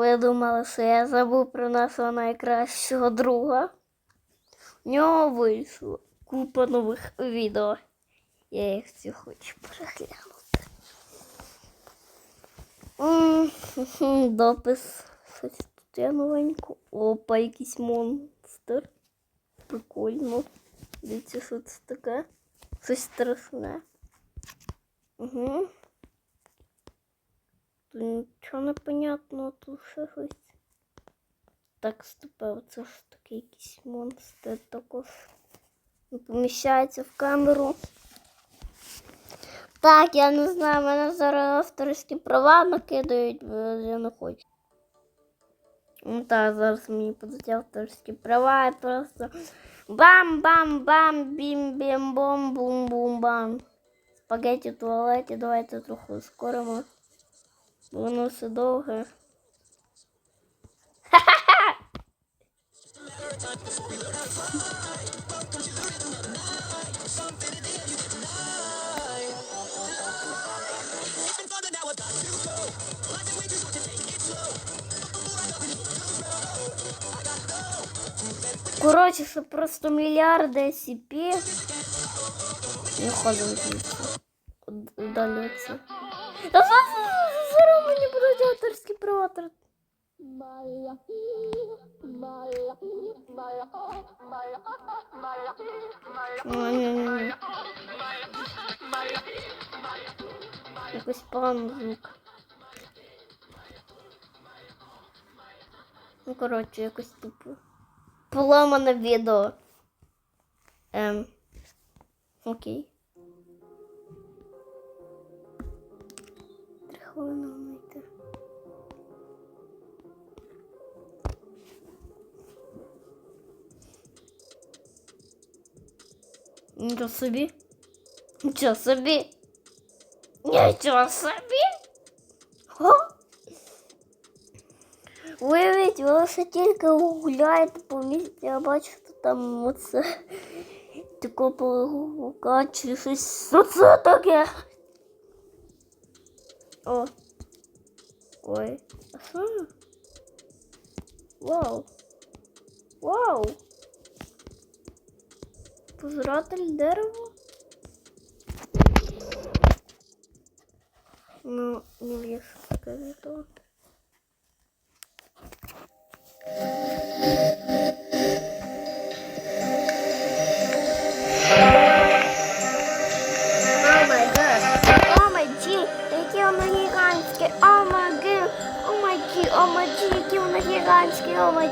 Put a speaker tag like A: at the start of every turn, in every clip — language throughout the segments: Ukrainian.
A: Ви думали, що я забув про нашого найкращого друга? У нього вийшло купа нових відео. Я їх всі хочу переглянути. Допис. Щось тут є новенько. Опа, якийсь монстр. Прикольно. Дивіться, що це таке. Щось страшне. Угу. Тут нічого не понятно, тут щось. Так, стопе, це ж такий якийсь монстр також. Поміщається в камеру. Так, я не знаю, мене зараз авторські права накидають, я не хочу. Ну так, зараз мені будуть авторські права і просто бам-бам-бам, бім-бім-бом-бум-бум-бам. Спагетті в туалеті, давайте трохи ускоримо. Воно все довге. Коротше, це просто мільярди SCP. Не ходимо звідси. Удаляться. Зараз мені будуть авторські права. тр- Ні-ні-ні. Якось поганий звук. Ну, коротше, якось типу. Поламане відео. Ем. Окей. Знайти. Нічого собі. Нічого собі. Нічого собі. О! Уявіть, ви тільки гуляєте по місті, а бачите там оце таке полука щось. Що це таке? О. Ой. А що? Вау. Вау. Пожиратель дерева? Ну, не вижу, скажи то. Гігантське. О май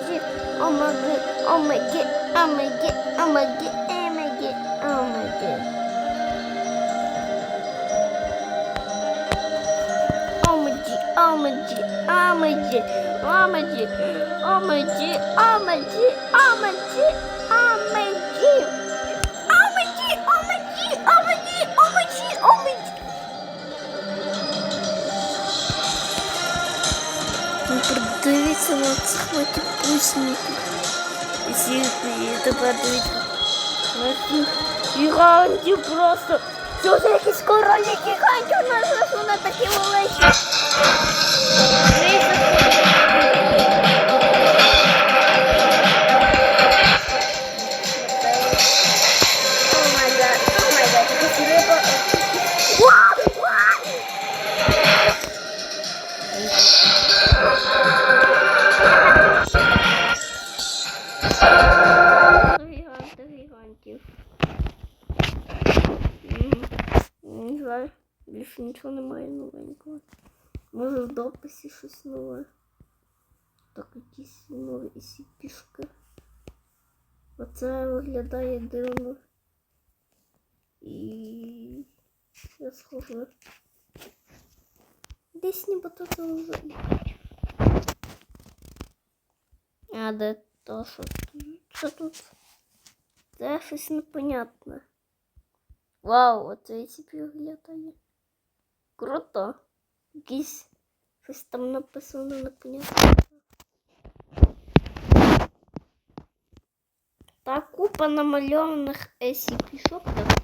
A: джі. О май гад. О май гад. О май гад. О май Дивіться на цих всіх, і тепер дивіться. Гігантів просто. Це якісь королі гігантів? У нас у нас такі великі. більше нічого немає новенького. Може в дописі щось нове. Так, якісь нові сіпішки. Оце виглядає дивно. І я схожу. Десь нібито це вже. А де то, що тут? Що тут? Це щось непонятне. Вау, оце ціпі виглядає. Круто. Якийсь щось там написано непонятне. Та купа намальованих SCP-шок. Так,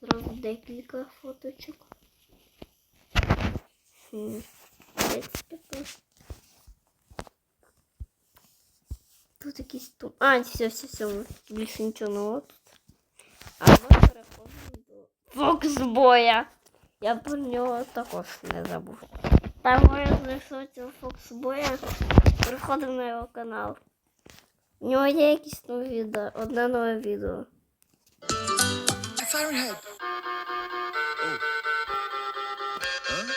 A: зразу декілька фоточок. Хм. Як це таке? Тут якийсь тут. А, все, все, все. Більше нічого не було тут. А ми переходимо до Фоксбоя. Я про нього також не забув. Там моя знайшов цього Фоксбоя. Переходимо на його канал. У нього є якісь нові відео, одне нове відео.
B: Oh. Huh?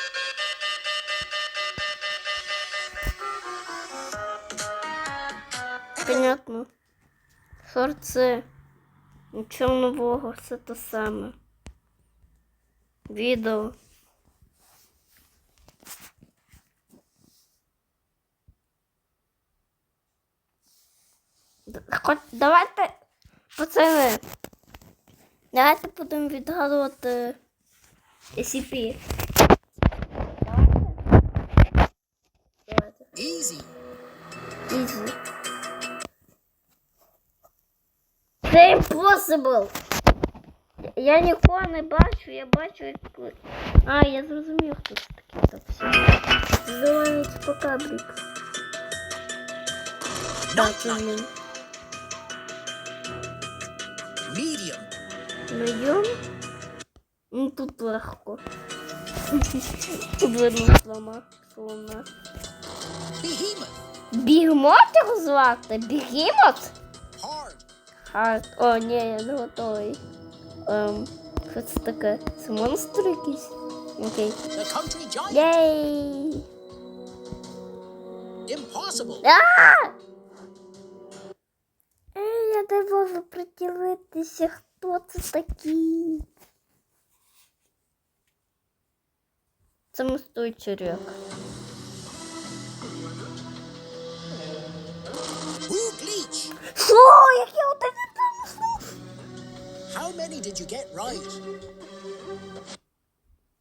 A: Понятно. Сорце. Нічого нового, все те саме. Відео. Хоч давайте, пацани. Давайте будемо відгадувати SCP. Давайте.
B: Easy.
A: Easy. Це impossible. Я нікого не бачу, я бачу як. А, я зрозумів, хто це такий так все. Зелений покабрик. Так, це він.
B: Medium.
A: Найдем. Ну тут легко. Видно слома. Слона. Бігмот його звати? Бігемот?
B: Hard.
A: Хард. О, ні, я не готовий. Ем, що це таке? Це монстр якийсь? Окей. Єй!
B: Impossible.
A: А! Ей, я не можу приділитися, хто це такий. Це мистой черв'як. Що? Як я у тебе
B: many did you get right?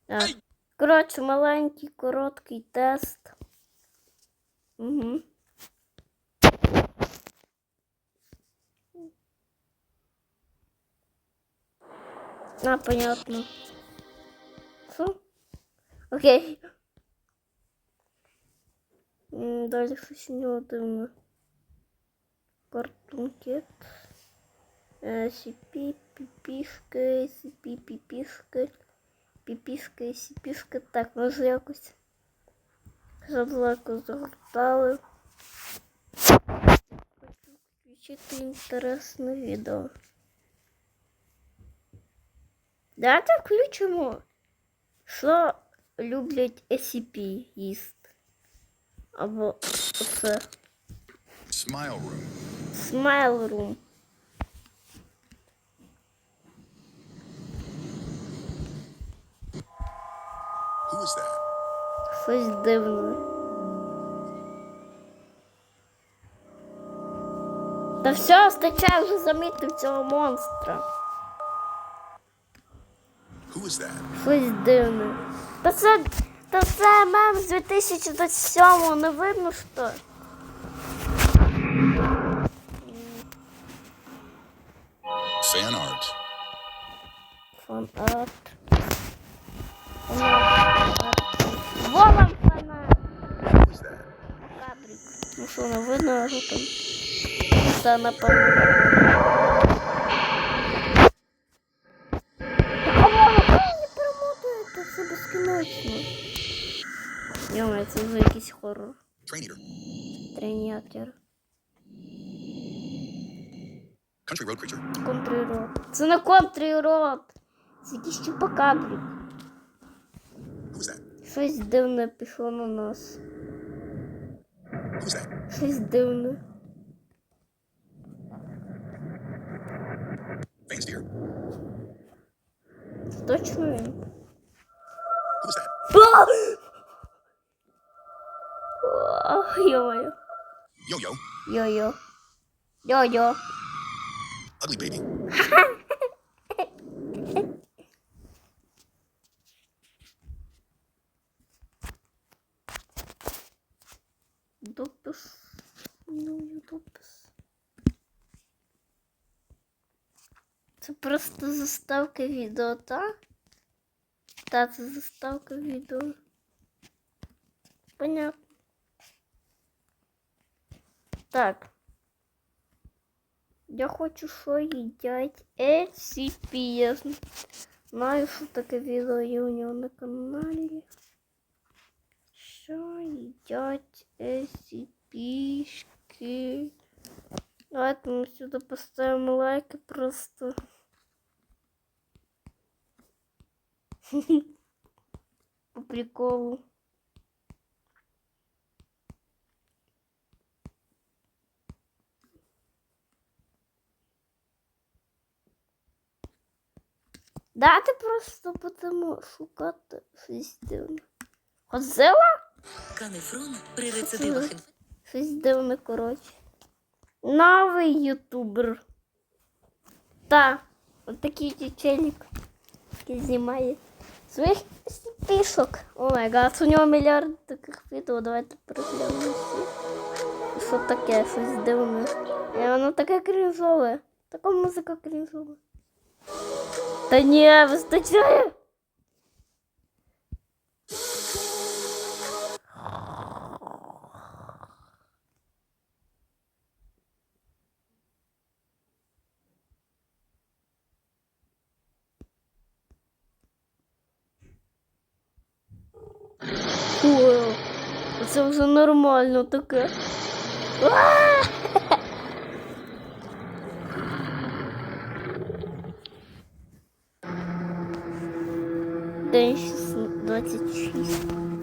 A: А, коротше, маленький, короткий тест. Угу. А, понятно. Що? Окей. Далі щось у нього дивне. Картункет. Е, Сіпі, піпішки, сіпі, піпішки. Піпішка і сіпішка. Так, може якось заблоку загортали. Хочу включити інтересне відео. Давайте включимо, що люблять SCP їсти. Або оце.
B: Smile room.
A: Smile Room. Щось дивне. Та все, стачай вже замітив цього монстра.
B: Who is that?
A: Щось дивне. Та це, та це мем з 2027 не видно що.
B: Fan art.
A: Фан арт. Що там? Та напевно. перемотуєте, це безкінечно. Йома, це вже якийсь хорор. Тренятер.
B: Country road creature.
A: Контрирот. Це не контрирот. Це якийсь чупакабрик. Щось дивне пішло на нас.
B: Who is that?
A: Щось дивне.
B: Fan steer.
A: Це точно він.
B: Who is that?
A: Ох, Йо-йо.
B: Yo-yo.
A: Йо-йо. Йо-йо.
B: Ugly baby.
A: Допис. Ну, допис. Це просто заставка відео, та? Та, це заставка відео. Понятно. Так. Я хочу, що їдять SCP. Я зн- знаю, що таке відео є у нього на каналі. Що їдять SCP-шки? Давайте ми сюди поставимо лайки просто. По приколу. Дати просто будемо шукати щось дивне.
C: Канефрон при рецидивах.
A: Щось дивне, коротше. Новий ютубер. Та, от такий чечельник, який знімає своїх пішок. О май гад, у нього мільярд таких відео, давайте переглянемо всі. Що таке, щось дивне. І воно таке крінжове. Така музика крінжова. Та ні, вистачає. О, це вже нормально таке. День 26.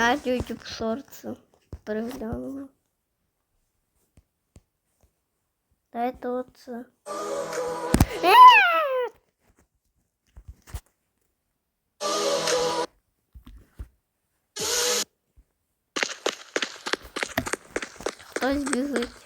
A: На YouTube Shorts переглянула. Дай то це. Хтось біжить.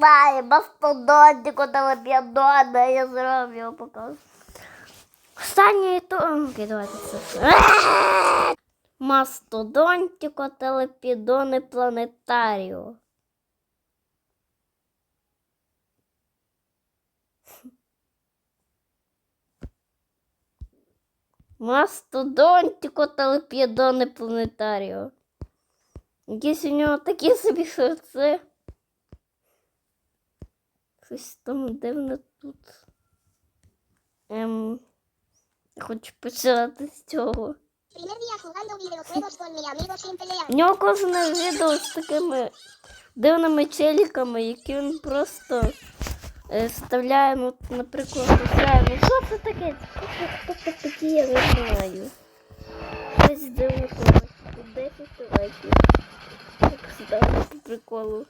A: Знаю, мастодонтику телепіадона, я зроблю його покажу. Останнє то. Окей, давайте це. Мастодонтико телепідони планетаріо. Мастодонтико телепідони планетаріо. Якісь у нього такі собі серце. Щось там дивно тут. Ем, хочу почати з цього. У нього кожне відео з такими дивними челіками, які він просто е, вставляє, ну, наприклад, вставляє. Ну що це таке? Хто це такі, я не знаю. Щось дивне, коротше. 10 лайків. Ставлю по приколу.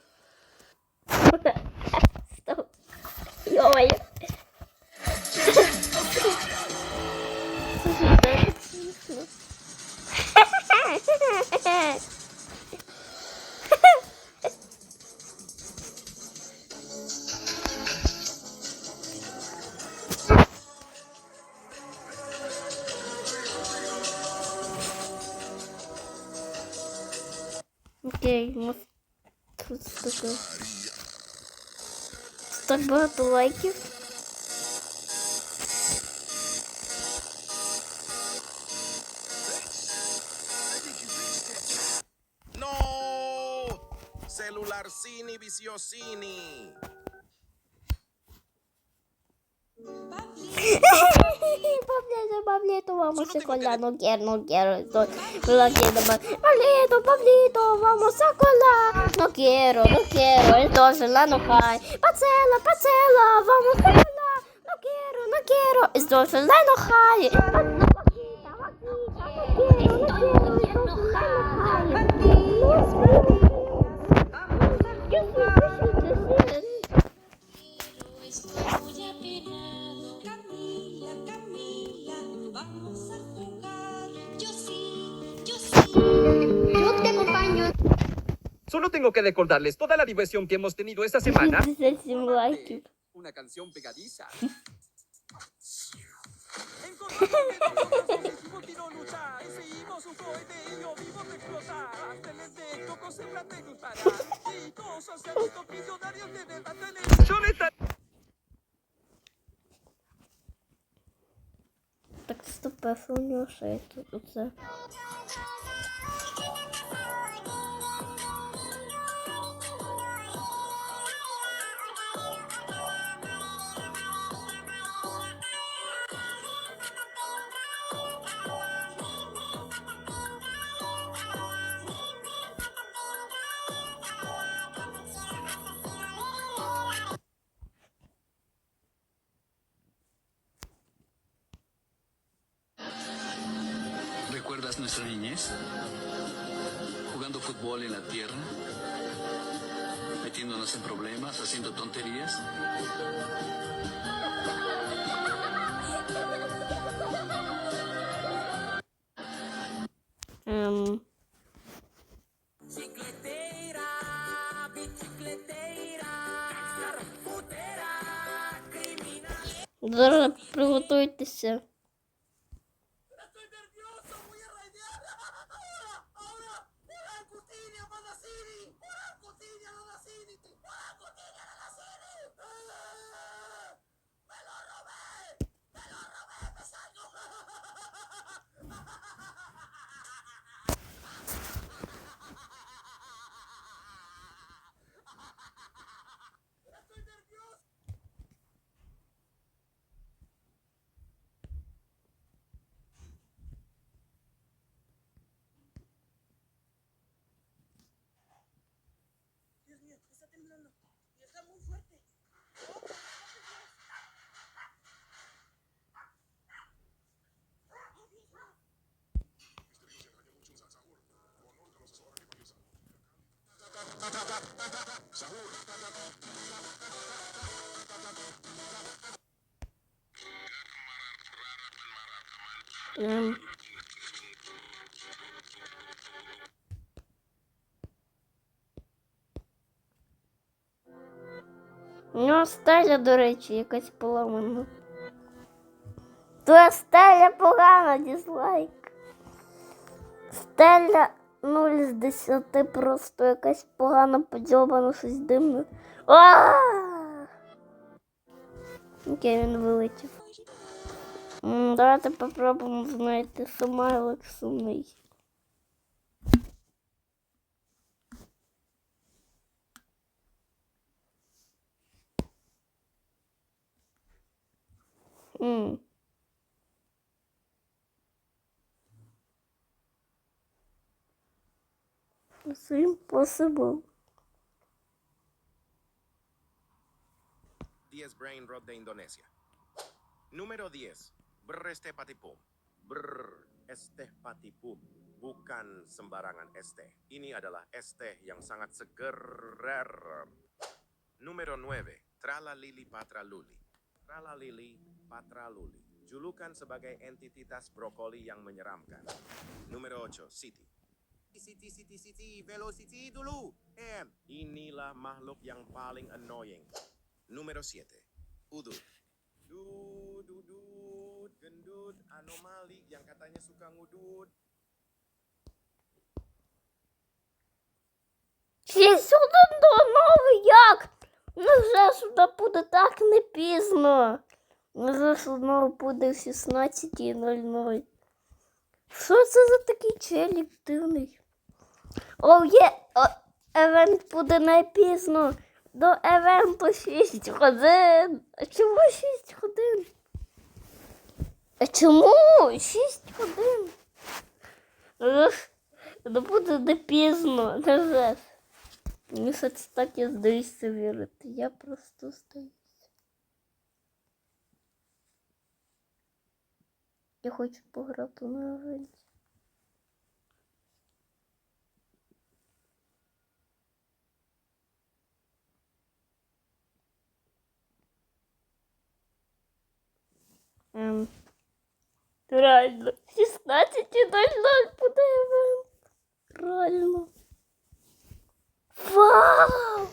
A: そう。弱い。Ha ha ha! багато лайків.
B: No! Celularcini viciosini.
A: Папля, Павліто, vamos a colar, no quiero, no quiero, estoy mal. Pablito, Pablito, vamos a colar. No quiero, no quiero, entonces la no hay. Pacela, Pacela, vamos a colar. No quiero, no quiero, entonces la no hay. No quiero, no quiero, entonces la no hay.
D: Solo tengo que recordarles toda la diversión que hemos tenido esta semana. Una canción pegadiza.
E: quiero luchar y seguimos un cohete
F: nuestra niñez? Jugando fútbol en la tierra, metiéndonos en problemas, haciendo tonterías.
A: Ем. Зараз приготуйтеся.
E: Temblando. Y está muy fuerte.
A: Ем. Ну, стеля, до речі, якась поламана. Твоя стеля погана, дізлайк. Стеля 0 з 10 просто якась погана, подьобана, щось димне. Окей, він вилетів. Давайте попробуємо знайти смайлик сумний. Mm. It's impossible.
B: Diez Brain Rot de Indonesia. Número 10. Brr Estepatipum. Brr Estepatipum. Bukan sembarangan Esteh. Ini adalah esteh yang sangat seger. Número 9. Trala Lili Patra Luli. Tralalili patraluli. Julukan sebagai entitas brokoli yang menyeramkan. Número 8. City. City, city, city, velocity dulu. M. Inilah makhluk yang paling annoying. Número 7. Udut. Dud, dudut, gendut, anomali yang katanya suka ngudut.
A: Шість один до новий як? Невже ж воно буде так не пізно? Ж воно буде в 16.00? Що це за такий челік дивний? О, є! О, евент буде не пізно. До евенту 6 годин. А чому 6 годин? А чому? Шість годин. Ех, Не буде не пізно, не вже. Мені щось так я здаюся вірити. Я просто здаюся. Я хочу пограти на івенті. Ем, реально, 16.00 буде івент. Реально. Вау!